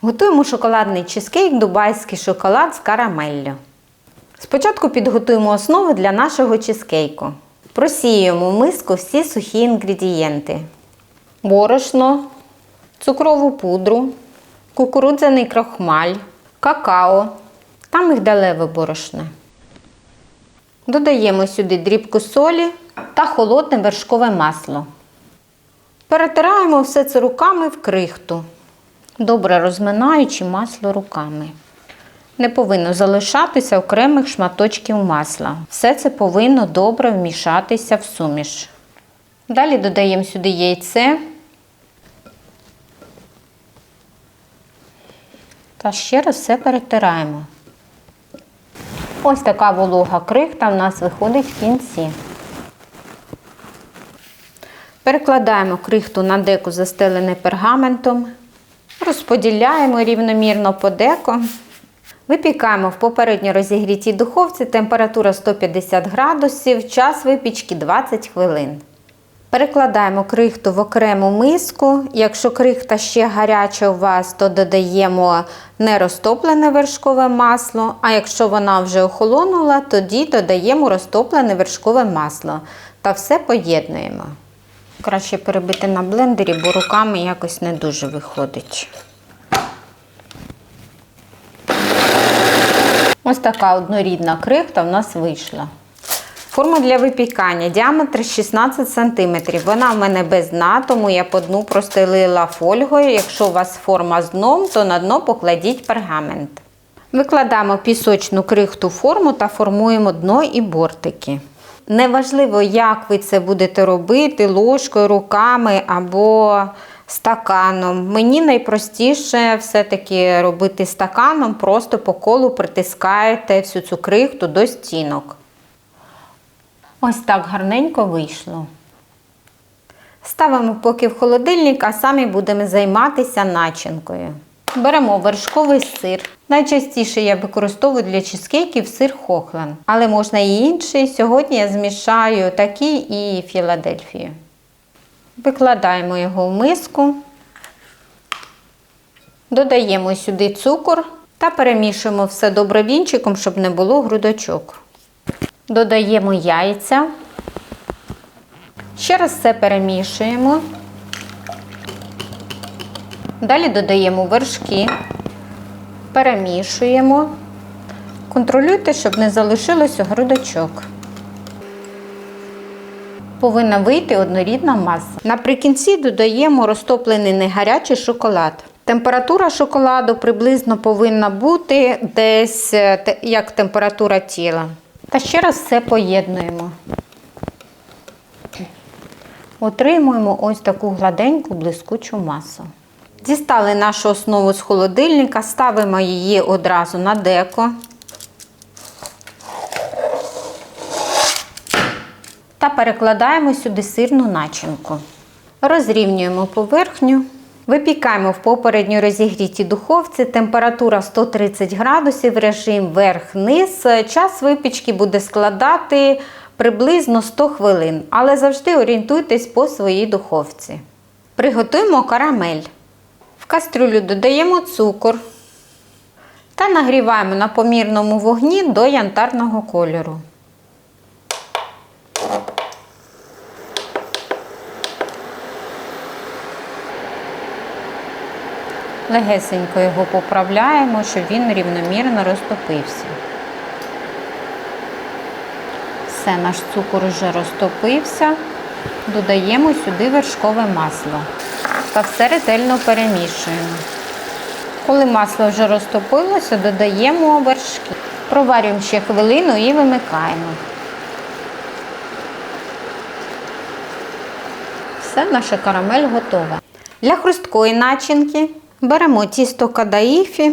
Готуємо шоколадний чизкейк дубайський шоколад з карамеллю. Спочатку підготуємо основу для нашого чизкейку. Просіюємо в миску всі сухі інгредієнти: борошно, цукрову пудру, кукурудзяний крохмаль, какао та мигдалеве борошно. Додаємо сюди дрібку солі та холодне вершкове масло. Перетираємо все це руками в крихту, добре розминаючи масло руками. Не повинно залишатися окремих шматочків масла. Все це повинно добре вмішатися в суміш. Далі додаємо сюди яйце та ще раз все перетираємо. Ось така волога крихта в нас виходить в кінці. Перекладаємо крихту на деко, застелене пергаментом, розподіляємо рівномірно по деко. Випікаємо в попередньо розігрітій духовці температура 150 градусів, час випічки 20 хвилин. Перекладаємо крихту в окрему миску. Якщо крихта ще гаряча у вас, то додаємо нерозтоплене вершкове масло. А якщо вона вже охолонула, тоді додаємо розтоплене вершкове масло та все поєднуємо. Краще перебити на блендері, бо руками якось не дуже виходить. Ось така однорідна крихта в нас вийшла. Форма для випікання діаметр 16 см. Вона в мене без дна, тому я по дну простелила фольгою. Якщо у вас форма з дном, то на дно покладіть пергамент. Викладаємо пісочну крихту форму та формуємо дно і бортики. Неважливо, як ви це будете робити, ложкою, руками або стаканом. Мені найпростіше все-таки робити стаканом, просто по колу притискаєте всю цю крихту до стінок. Ось так гарненько вийшло. Ставимо поки в холодильник, а самі будемо займатися начинкою. Беремо вершковий сир. Найчастіше я використовую для чизкейків сир Хохланд, але можна і інший. Сьогодні я змішаю такий і Філадельфію. Викладаємо його в миску, додаємо сюди цукор та перемішуємо все добре вінчиком, щоб не було грудочок. Додаємо яйця. Ще раз все перемішуємо. Далі додаємо вершки, перемішуємо. Контролюйте, щоб не залишилося грудочок. Повинна вийти однорідна маса. Наприкінці додаємо розтоплений негарячий шоколад. Температура шоколаду приблизно повинна бути десь як температура тіла. Та ще раз все поєднуємо. Отримуємо ось таку гладеньку блискучу масу. Дістали нашу основу з холодильника, ставимо її одразу на деко. Та перекладаємо сюди сирну начинку. Розрівнюємо поверхню. Випікаємо в попередньо розігрітій духовці, температура 130 градусів, режим верх-низ. Час випічки буде складати приблизно 100 хвилин, але завжди орієнтуйтесь по своїй духовці. Приготуємо карамель. Кастрюлю додаємо цукор та нагріваємо на помірному вогні до янтарного кольору. Легесенько його поправляємо, щоб він рівномірно розтопився. Все, наш цукор вже розтопився. Додаємо сюди вершкове масло та все ретельно перемішуємо. Коли масло вже розтопилося, додаємо вершки. Проварюємо ще хвилину і вимикаємо. Все, наша карамель готова. Для хрусткої начинки беремо тісто кадаїфі.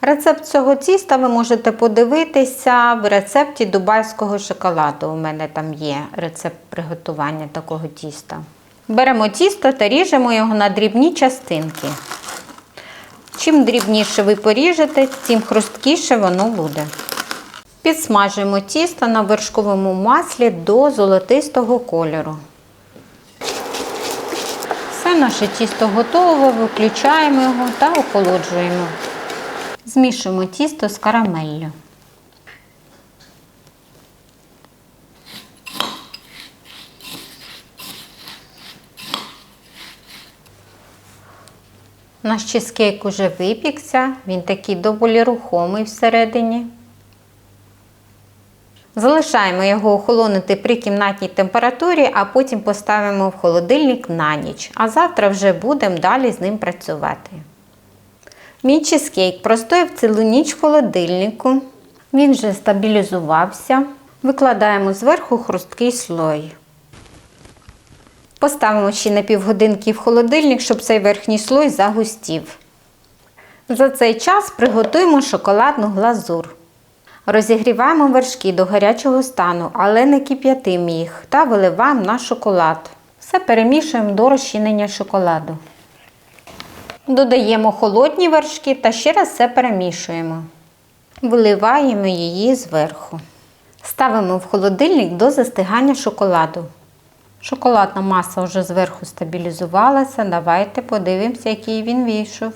Рецепт цього тіста ви можете подивитися в рецепті дубайського шоколаду. У мене там є рецепт приготування такого тіста. Беремо тісто та ріжемо його на дрібні частинки. Чим дрібніше ви поріжете, тим хрусткіше воно буде. Підсмажуємо тісто на вершковому маслі до золотистого кольору. Все наше тісто готове, виключаємо його та охолоджуємо. Змішуємо тісто з карамеллю. Наш чизкейк уже випікся, він такий доволі рухомий всередині. Залишаємо його охолонути при кімнатній температурі, а потім поставимо в холодильник на ніч. А завтра вже будемо далі з ним працювати. Мій чизкейк простояв цілу ніч в холодильнику. Він вже стабілізувався. Викладаємо зверху хрусткий слой. Поставимо ще на півгодинки в холодильник, щоб цей верхній слой загустів. За цей час приготуємо шоколадну глазур. Розігріваємо вершки до гарячого стану, але не кип'ятимо їх та виливаємо на шоколад. Все перемішуємо до розчинення шоколаду. Додаємо холодні вершки та ще раз все перемішуємо. Виливаємо її зверху. Ставимо в холодильник до застигання шоколаду. Шоколадна маса вже зверху стабілізувалася. Давайте подивимося, який він вийшов.